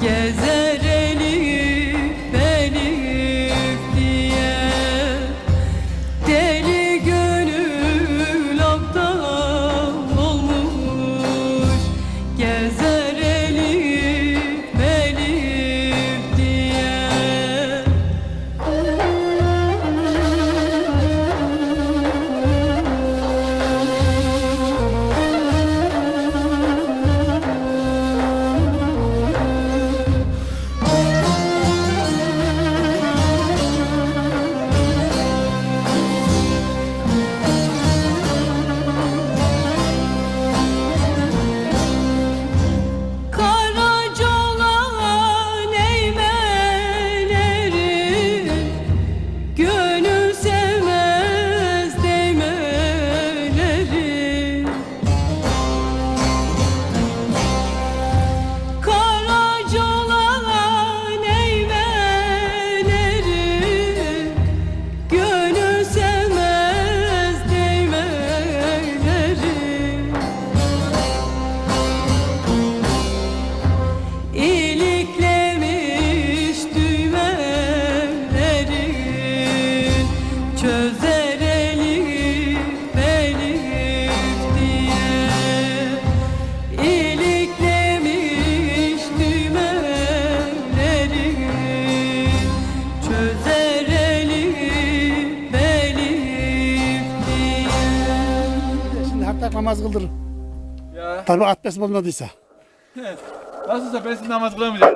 gezer namaz kıldırır. Ya Tabii abdest bulmadıysa. nasılsa ben siz namaz kılamayacağım.